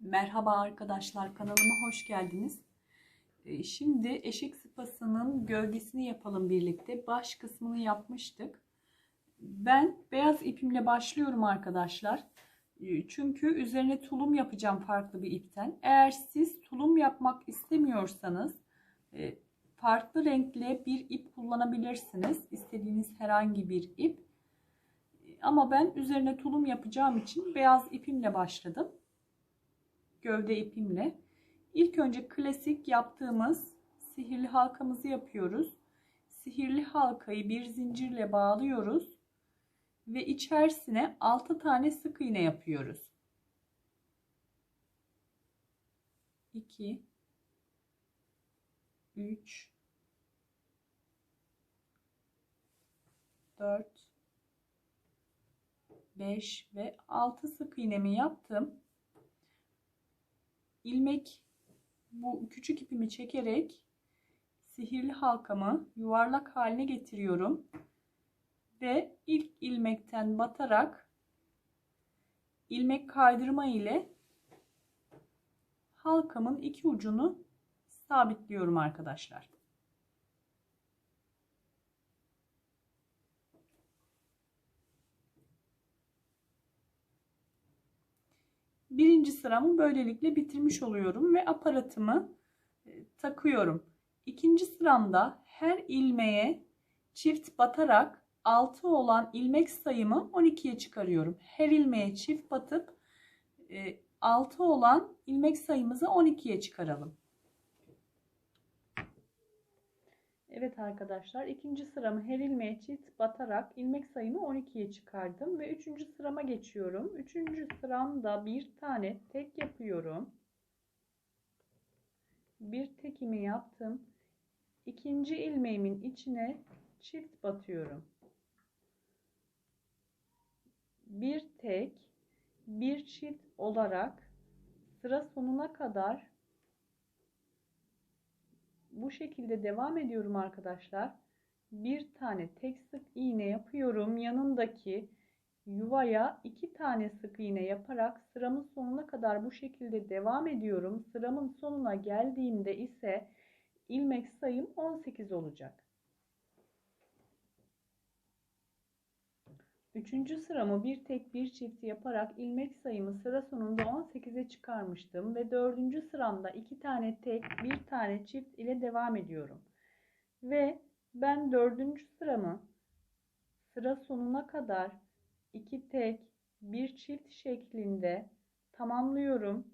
Merhaba arkadaşlar kanalıma hoş geldiniz. Ee, Şimdi eşek sıpasının gövdesini yapalım birlikte. Baş kısmını yapmıştık. Ben beyaz ipimle başlıyorum arkadaşlar. Ee, Çünkü üzerine tulum yapacağım farklı bir ipten. Eğer siz tulum yapmak istemiyorsanız e, farklı renkli bir ip kullanabilirsiniz. İstediğiniz herhangi bir ip. Ama ben üzerine tulum yapacağım için beyaz ipimle başladım gövde ipimle. İlk önce klasik yaptığımız sihirli halkamızı yapıyoruz. Sihirli halkayı bir zincirle bağlıyoruz ve içerisine 6 tane sık iğne yapıyoruz. 2 3 4 5 ve 6 sık iğnemi yaptım ilmek bu küçük ipimi çekerek sihirli halkamı yuvarlak haline getiriyorum ve ilk ilmekten batarak ilmek kaydırma ile halkamın iki ucunu sabitliyorum arkadaşlar. Birinci sıramı böylelikle bitirmiş oluyorum ve aparatımı e, takıyorum. İkinci sıramda her ilmeğe çift batarak 6 olan ilmek sayımı 12'ye çıkarıyorum. Her ilmeğe çift batıp 6 e, olan ilmek sayımızı 12'ye çıkaralım. Evet arkadaşlar ikinci sıramı her ilmeğe çift batarak ilmek sayımı 12'ye çıkardım ve üçüncü sırama geçiyorum. Üçüncü sıramda bir tane tek yapıyorum. Bir tekimi yaptım. İkinci ilmeğimin içine çift batıyorum. Bir tek, bir çift olarak sıra sonuna kadar bu şekilde devam ediyorum arkadaşlar. Bir tane tek sık iğne yapıyorum. Yanındaki yuvaya iki tane sık iğne yaparak sıramın sonuna kadar bu şekilde devam ediyorum. Sıramın sonuna geldiğimde ise ilmek sayım 18 olacak. Üçüncü sıramı bir tek bir çift yaparak ilmek sayımı sıra sonunda 18'e çıkarmıştım ve dördüncü sıramda iki tane tek bir tane çift ile devam ediyorum. Ve ben dördüncü sıramı sıra sonuna kadar iki tek bir çift şeklinde tamamlıyorum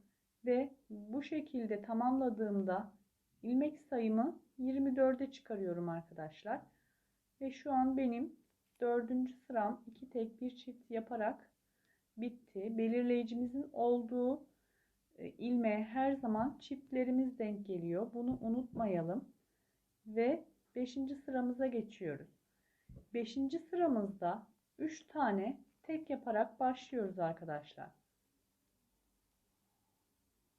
ve bu şekilde tamamladığımda ilmek sayımı 24'e çıkarıyorum arkadaşlar. Ve şu an benim dördüncü sıram iki tek bir çift yaparak bitti. Belirleyicimizin olduğu e, ilmeğe her zaman çiftlerimiz denk geliyor. Bunu unutmayalım. Ve beşinci sıramıza geçiyoruz. Beşinci sıramızda üç tane tek yaparak başlıyoruz arkadaşlar.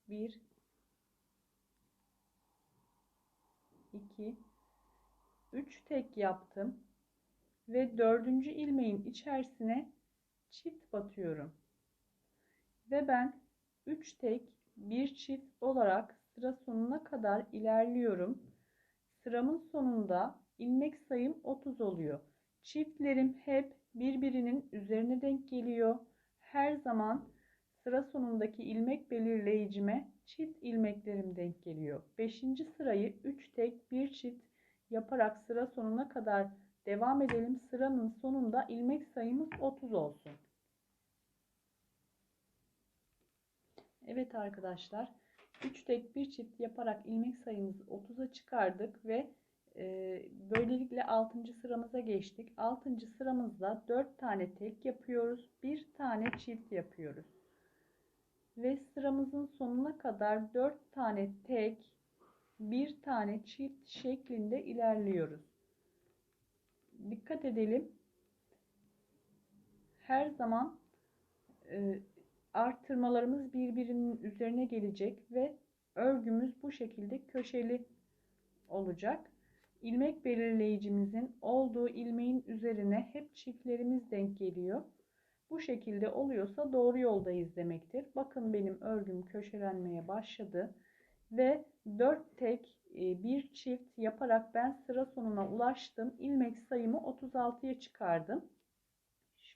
Bir, iki, üç tek yaptım ve dördüncü ilmeğin içerisine çift batıyorum. Ve ben 3 tek bir çift olarak sıra sonuna kadar ilerliyorum. Sıramın sonunda ilmek sayım 30 oluyor. Çiftlerim hep birbirinin üzerine denk geliyor. Her zaman sıra sonundaki ilmek belirleyicime çift ilmeklerim denk geliyor. 5. sırayı 3 tek bir çift yaparak sıra sonuna kadar Devam edelim. Sıranın sonunda ilmek sayımız 30 olsun. Evet arkadaşlar. 3 tek bir çift yaparak ilmek sayımızı 30'a çıkardık ve e, böylelikle 6. sıramıza geçtik. 6. sıramızda 4 tane tek yapıyoruz. 1 tane çift yapıyoruz. Ve sıramızın sonuna kadar 4 tane tek, 1 tane çift şeklinde ilerliyoruz dikkat edelim. Her zaman e, arttırmalarımız birbirinin üzerine gelecek ve örgümüz bu şekilde köşeli olacak. İlmek belirleyicimizin olduğu ilmeğin üzerine hep çiftlerimiz denk geliyor. Bu şekilde oluyorsa doğru yoldayız demektir. Bakın benim örgüm köşelenmeye başladı ve 4 tek bir çift yaparak ben sıra sonuna ulaştım. İlmek sayımı 36'ya çıkardım.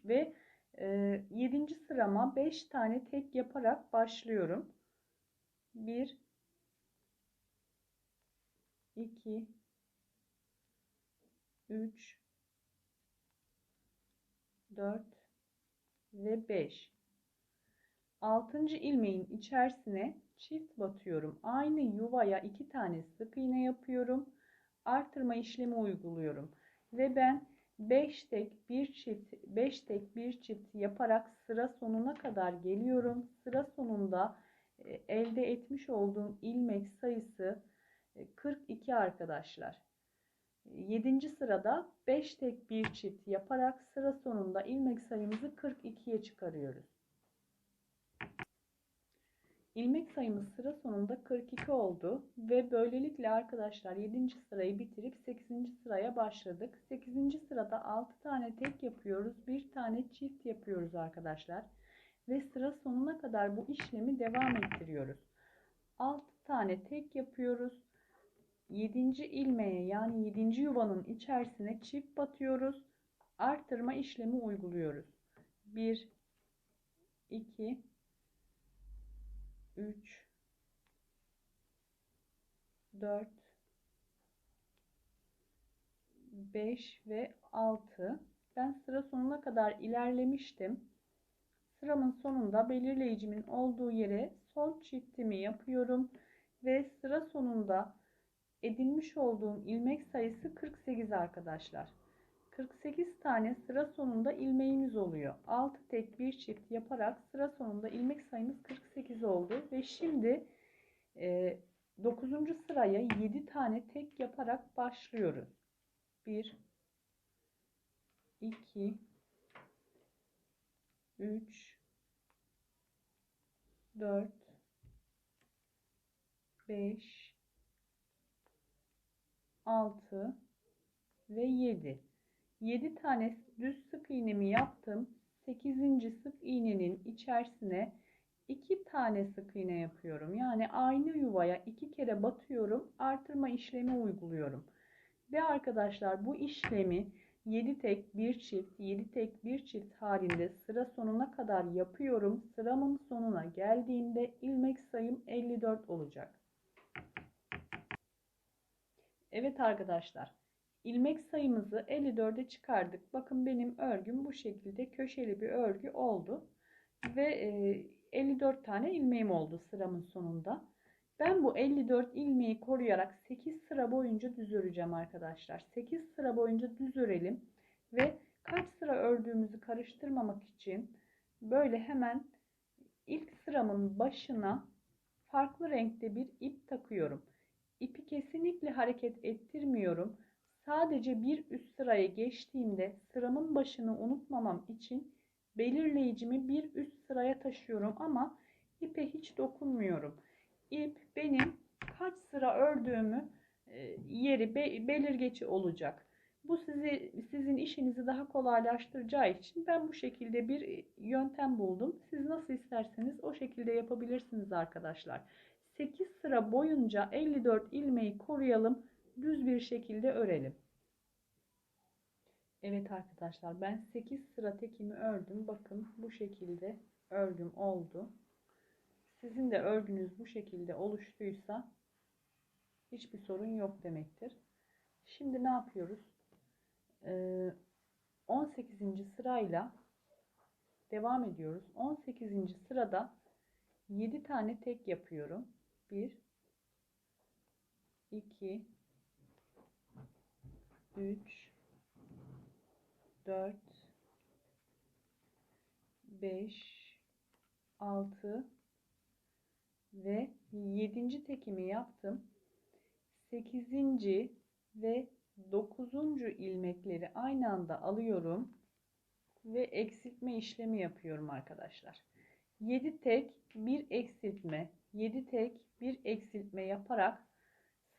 Ve 7. E, sırama 5 tane tek yaparak başlıyorum. 1 2 3 4 ve 5 6. ilmeğin içerisine çift batıyorum. Aynı yuvaya iki tane sık iğne yapıyorum. Artırma işlemi uyguluyorum. Ve ben 5 tek bir çift 5 tek bir çift yaparak sıra sonuna kadar geliyorum. Sıra sonunda e, elde etmiş olduğum ilmek sayısı 42 e, arkadaşlar. 7. sırada 5 tek bir çift yaparak sıra sonunda ilmek sayımızı 42'ye çıkarıyoruz. İlmek sayımız sıra sonunda 42 oldu ve böylelikle arkadaşlar 7. sırayı bitirip 8. sıraya başladık. 8. sırada 6 tane tek yapıyoruz. 1 tane çift yapıyoruz arkadaşlar. Ve sıra sonuna kadar bu işlemi devam ettiriyoruz. 6 tane tek yapıyoruz. 7. ilmeğe yani 7. yuvanın içerisine çift batıyoruz. Arttırma işlemi uyguluyoruz. 1 2 3 4 5 ve 6 ben sıra sonuna kadar ilerlemiştim. Sıramın sonunda belirleyicimin olduğu yere son çiftimi yapıyorum ve sıra sonunda edinmiş olduğum ilmek sayısı 48 arkadaşlar 48 tane sıra sonunda ilmeğimiz oluyor. 6 tek bir çift yaparak sıra sonunda ilmek sayımız 48 oldu. Ve şimdi e, 9. sıraya 7 tane tek yaparak başlıyoruz. 1 2 3 4 5 6 ve 7 7 tane düz sık iğnemi yaptım. 8. sık iğnenin içerisine 2 tane sık iğne yapıyorum. Yani aynı yuvaya 2 kere batıyorum. Artırma işlemi uyguluyorum. Ve arkadaşlar bu işlemi 7 tek 1 çift 7 tek 1 çift halinde sıra sonuna kadar yapıyorum. Sıramın sonuna geldiğimde ilmek sayım 54 olacak. Evet arkadaşlar ilmek sayımızı 54'e çıkardık. Bakın benim örgüm bu şekilde köşeli bir örgü oldu. Ve 54 e, tane ilmeğim oldu sıramın sonunda. Ben bu 54 ilmeği koruyarak 8 sıra boyunca düz öreceğim arkadaşlar. 8 sıra boyunca düz örelim. Ve kaç sıra ördüğümüzü karıştırmamak için böyle hemen ilk sıramın başına farklı renkte bir ip takıyorum. İpi kesinlikle hareket ettirmiyorum. Sadece bir üst sıraya geçtiğimde sıramın başını unutmamam için belirleyicimi bir üst sıraya taşıyorum ama ipe hiç dokunmuyorum. İp benim kaç sıra ördüğümü e, yeri belirgeci olacak. Bu sizi sizin işinizi daha kolaylaştıracağı için ben bu şekilde bir yöntem buldum. Siz nasıl isterseniz o şekilde yapabilirsiniz arkadaşlar. 8 sıra boyunca 54 ilmeği koruyalım düz bir şekilde örelim. Evet arkadaşlar ben 8 sıra tekimi ördüm. Bakın bu şekilde örgüm oldu. Sizin de örgünüz bu şekilde oluştuysa hiçbir sorun yok demektir. Şimdi ne yapıyoruz? Ee, 18. sırayla devam ediyoruz. 18. sırada 7 tane tek yapıyorum. 1 2 3 4 5 6 ve 7. tekimi yaptım. 8. ve 9. ilmekleri aynı anda alıyorum ve eksiltme işlemi yapıyorum arkadaşlar. 7 tek bir eksiltme, 7 tek bir eksiltme yaparak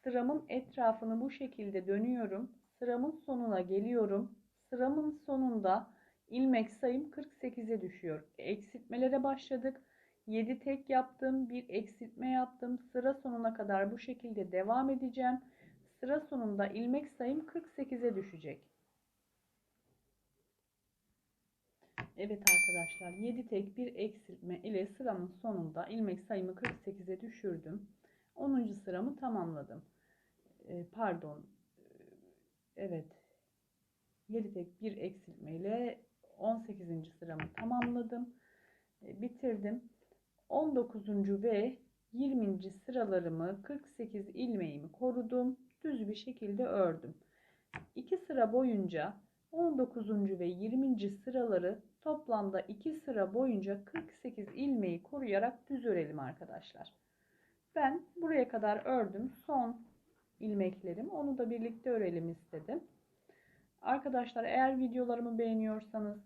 sıramın etrafını bu şekilde dönüyorum. Sıramın sonuna geliyorum. Sıramın sonunda ilmek sayım 48'e düşüyor. Eksiltmelere başladık. 7 tek yaptım, bir eksiltme yaptım. Sıra sonuna kadar bu şekilde devam edeceğim. Sıra sonunda ilmek sayım 48'e düşecek. Evet arkadaşlar 7 tek bir eksiltme ile sıramın sonunda ilmek sayımı 48'e düşürdüm. 10. sıramı tamamladım. Ee, pardon. Evet. 7 tek bir eksiltme ile 18. sıramı tamamladım. Ee, bitirdim. 19. ve 20. sıralarımı 48 ilmeğimi korudum. Düz bir şekilde ördüm. 2 sıra boyunca 19. ve 20. sıraları toplamda 2 sıra boyunca 48 ilmeği koruyarak düz örelim arkadaşlar. Ben buraya kadar ördüm. Son ilmeklerim. Onu da birlikte örelim istedim. Arkadaşlar eğer videolarımı beğeniyorsanız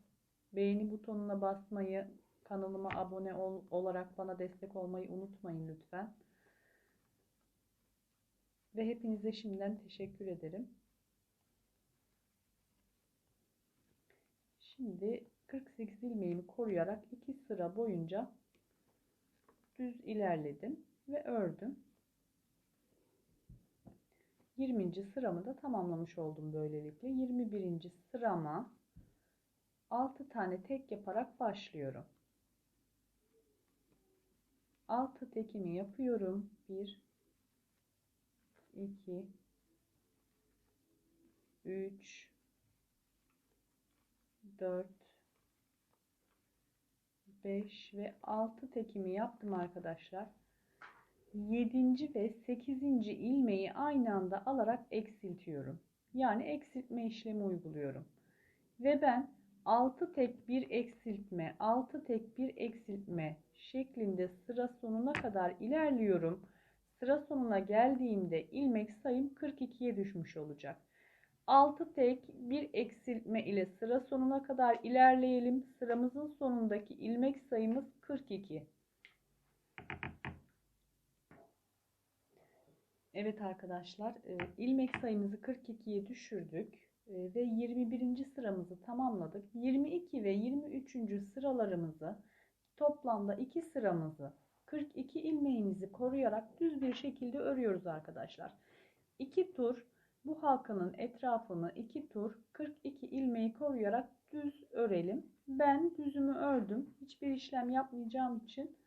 beğeni butonuna basmayı, kanalıma abone ol, olarak bana destek olmayı unutmayın lütfen. Ve hepinize şimdiden teşekkür ederim. Şimdi 48 ilmeğimi koruyarak iki sıra boyunca düz ilerledim ve ördüm. 20. sıramı da tamamlamış oldum böylelikle. 21. sırama 6 tane tek yaparak başlıyorum. 6 tekimi yapıyorum. 1 2 3 4 5 ve 6 tekimi yaptım arkadaşlar. 7. ve 8. ilmeği aynı anda alarak eksiltiyorum. Yani eksiltme işlemi uyguluyorum. Ve ben 6 tek bir eksiltme, 6 tek bir eksiltme şeklinde sıra sonuna kadar ilerliyorum. Sıra sonuna geldiğimde ilmek sayım 42'ye düşmüş olacak. 6 tek bir eksiltme ile sıra sonuna kadar ilerleyelim. Sıramızın sonundaki ilmek sayımız 42. Evet arkadaşlar e, ilmek sayımızı 42'ye düşürdük e, ve 21. sıramızı tamamladık. 22 ve 23. sıralarımızı toplamda 2 sıramızı 42 ilmeğimizi koruyarak düz bir şekilde örüyoruz arkadaşlar. 2 tur bu halkanın etrafını 2 tur 42 ilmeği koruyarak düz örelim. Ben düzümü ördüm. Hiçbir işlem yapmayacağım için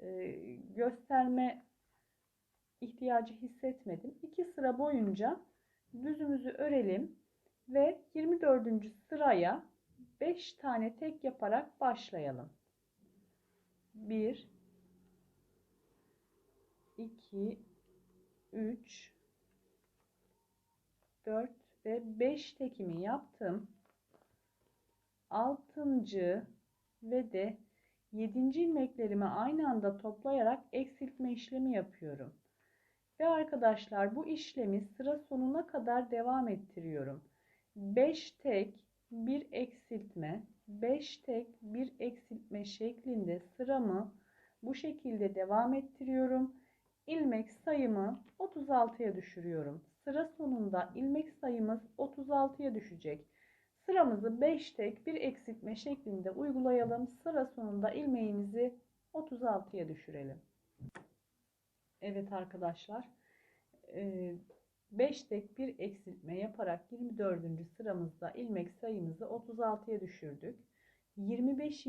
e, gösterme ihtiyacı hissetmedim. 2 sıra boyunca düzümüzü örelim ve 24. sıraya 5 tane tek yaparak başlayalım. 1 2 3 4 ve 5 tekimi yaptım. 6. ve de 7. ilmeklerimi aynı anda toplayarak eksiltme işlemi yapıyorum. Ve arkadaşlar bu işlemi sıra sonuna kadar devam ettiriyorum. 5 tek bir eksiltme, 5 tek bir eksiltme şeklinde sıramı bu şekilde devam ettiriyorum. İlmek sayımı 36'ya düşürüyorum. Sıra sonunda ilmek sayımız 36'ya düşecek. Sıramızı 5 tek bir eksiltme şeklinde uygulayalım. Sıra sonunda ilmeğimizi 36'ya düşürelim. Evet arkadaşlar. 5 tek bir eksiltme yaparak 24. sıramızda ilmek sayımızı 36'ya düşürdük. 25.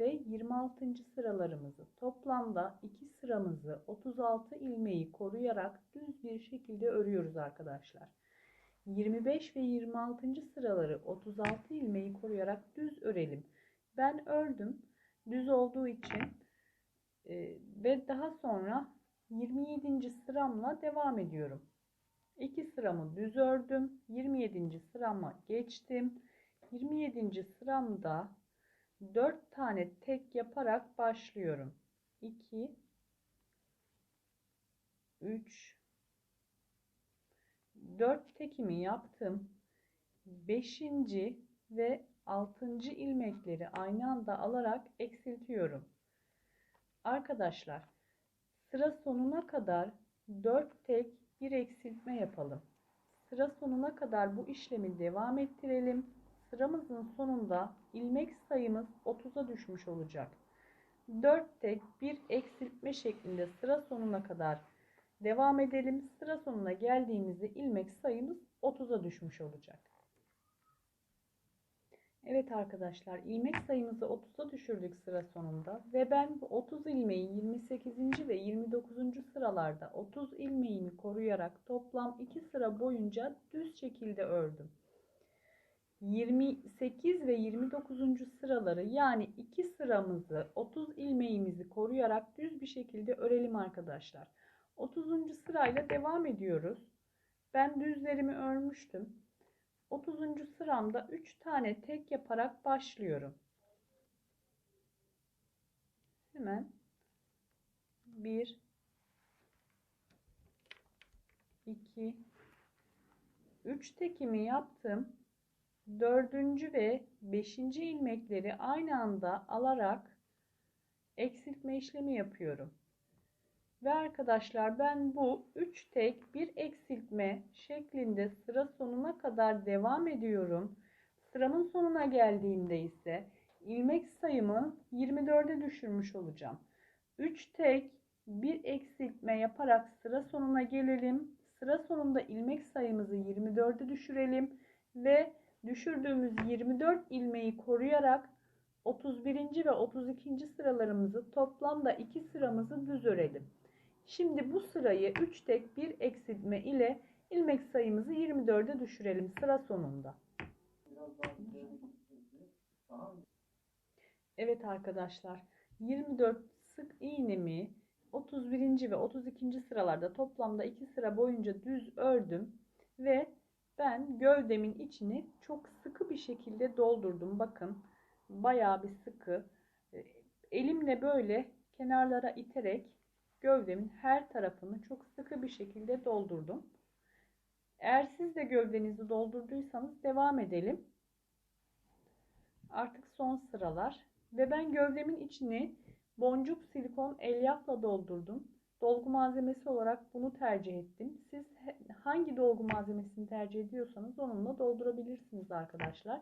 ve 26. sıralarımızı toplamda 2 sıramızı 36 ilmeği koruyarak düz bir şekilde örüyoruz arkadaşlar. 25 ve 26. sıraları 36 ilmeği koruyarak düz örelim. Ben ördüm düz olduğu için e, ve daha sonra 27. sıramla devam ediyorum. 2 sıramı düz ördüm. 27. sırama geçtim. 27. sıramda 4 tane tek yaparak başlıyorum. 2 3 4 tekimi yaptım. 5. ve 6. ilmekleri aynı anda alarak eksiltiyorum. Arkadaşlar sıra sonuna kadar 4 tek bir eksiltme yapalım. Sıra sonuna kadar bu işlemi devam ettirelim. sıramızın sonunda ilmek sayımız 30'a düşmüş olacak. 4 tek bir eksiltme şeklinde sıra sonuna kadar devam edelim. Sıra sonuna geldiğimizde ilmek sayımız 30'a düşmüş olacak. Evet arkadaşlar ilmek sayımızı 30'a düşürdük sıra sonunda ve ben bu 30 ilmeği 28. ve 29. sıralarda 30 ilmeğimi koruyarak toplam 2 sıra boyunca düz şekilde ördüm. 28 ve 29. sıraları yani 2 sıramızı 30 ilmeğimizi koruyarak düz bir şekilde örelim arkadaşlar. 30. sırayla devam ediyoruz. Ben düzlerimi örmüştüm. 30. sıramda 3 tane tek yaparak başlıyorum. Hemen 1 2 3 tekimi yaptım. 4. ve 5. ilmekleri aynı anda alarak eksiltme işlemi yapıyorum. Ve arkadaşlar ben bu 3 tek bir eksiltme şeklinde sıra sonuna kadar devam ediyorum. Sıramın sonuna geldiğimde ise ilmek sayımı 24'e düşürmüş olacağım. 3 tek bir eksiltme yaparak sıra sonuna gelelim. Sıra sonunda ilmek sayımızı 24'e düşürelim ve düşürdüğümüz 24 ilmeği koruyarak 31. ve 32. sıralarımızı toplamda 2 sıramızı düz örelim. Şimdi bu sırayı 3 tek bir eksiltme ile ilmek sayımızı 24'e düşürelim sıra sonunda. Evet arkadaşlar 24 sık iğnemi 31. ve 32. sıralarda toplamda 2 sıra boyunca düz ördüm ve ben gövdemin içini çok sıkı bir şekilde doldurdum. Bakın bayağı bir sıkı. Elimle böyle kenarlara iterek gövdemin her tarafını çok sıkı bir şekilde doldurdum. Eğer siz de gövdenizi doldurduysanız devam edelim. Artık son sıralar ve ben gövdemin içini boncuk silikon elyafla doldurdum. Dolgu malzemesi olarak bunu tercih ettim. Siz hangi dolgu malzemesini tercih ediyorsanız onunla doldurabilirsiniz arkadaşlar.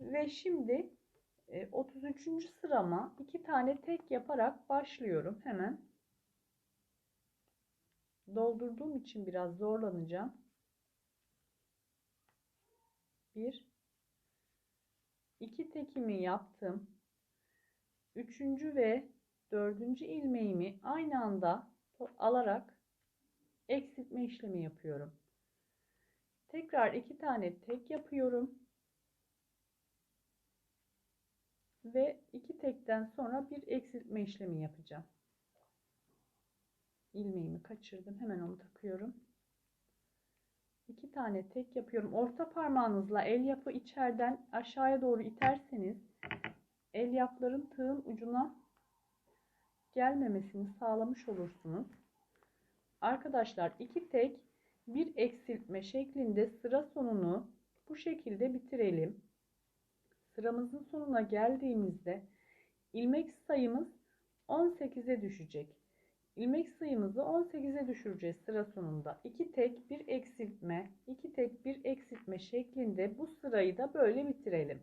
Ve şimdi 33. E, sırama iki tane tek yaparak başlıyorum hemen. Doldurduğum için biraz zorlanacağım. Bir, iki tekimi yaptım. Üçüncü ve dördüncü ilmeğimi aynı anda alarak eksiltme işlemi yapıyorum. Tekrar iki tane tek yapıyorum. Ve iki tekten sonra bir eksiltme işlemi yapacağım. İlmeğimi kaçırdım. Hemen onu takıyorum. İki tane tek yapıyorum. Orta parmağınızla el yapı içeriden aşağıya doğru iterseniz el yapların tığın ucuna gelmemesini sağlamış olursunuz. Arkadaşlar iki tek bir eksiltme şeklinde sıra sonunu bu şekilde bitirelim. Sıramızın sonuna geldiğimizde ilmek sayımız 18'e düşecek. İlmek sayımızı 18'e düşüreceğiz sıra sonunda. 2 tek bir eksiltme, 2 tek bir eksiltme şeklinde bu sırayı da böyle bitirelim.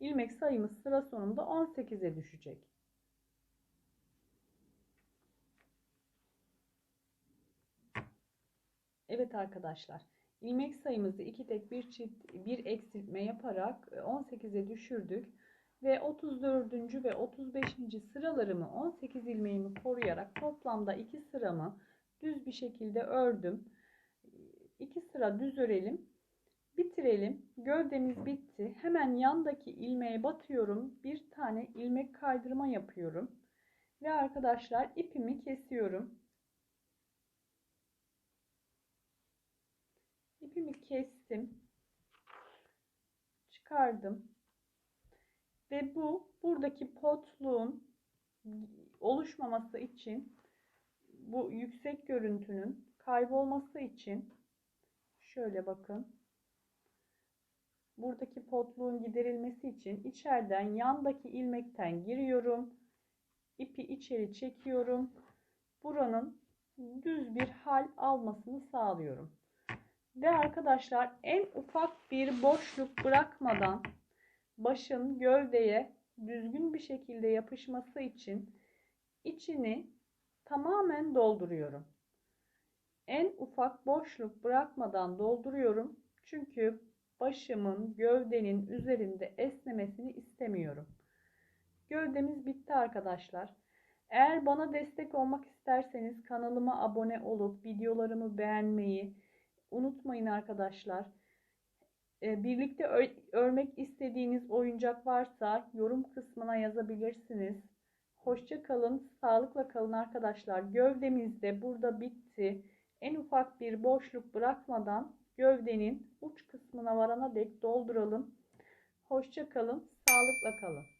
İlmek sayımız sıra sonunda 18'e düşecek. Evet arkadaşlar. ilmek sayımızı 2 tek bir çift bir eksiltme yaparak 18'e düşürdük ve 34. ve 35. sıralarımı 18 ilmeğimi koruyarak toplamda 2 sıramı düz bir şekilde ördüm. 2 sıra düz örelim. Bitirelim. Gövdemiz bitti. Hemen yandaki ilmeğe batıyorum. Bir tane ilmek kaydırma yapıyorum. Ve arkadaşlar ipimi kesiyorum. İpimi kestim. Çıkardım. Ve bu buradaki potluğun oluşmaması için bu yüksek görüntünün kaybolması için şöyle bakın. Buradaki potluğun giderilmesi için içeriden yandaki ilmekten giriyorum. ipi içeri çekiyorum. Buranın düz bir hal almasını sağlıyorum. Ve arkadaşlar en ufak bir boşluk bırakmadan başın gövdeye düzgün bir şekilde yapışması için içini tamamen dolduruyorum. En ufak boşluk bırakmadan dolduruyorum. Çünkü başımın gövdenin üzerinde esnemesini istemiyorum. Gövdemiz bitti arkadaşlar. Eğer bana destek olmak isterseniz kanalıma abone olup videolarımı beğenmeyi unutmayın arkadaşlar. Ee, birlikte örmek istediğiniz oyuncak varsa yorum kısmına yazabilirsiniz. Hoşça kalın, sağlıkla kalın arkadaşlar. Gövdemiz de burada bitti. En ufak bir boşluk bırakmadan gövdenin uç kısmına varana dek dolduralım. Hoşça kalın, sağlıkla kalın.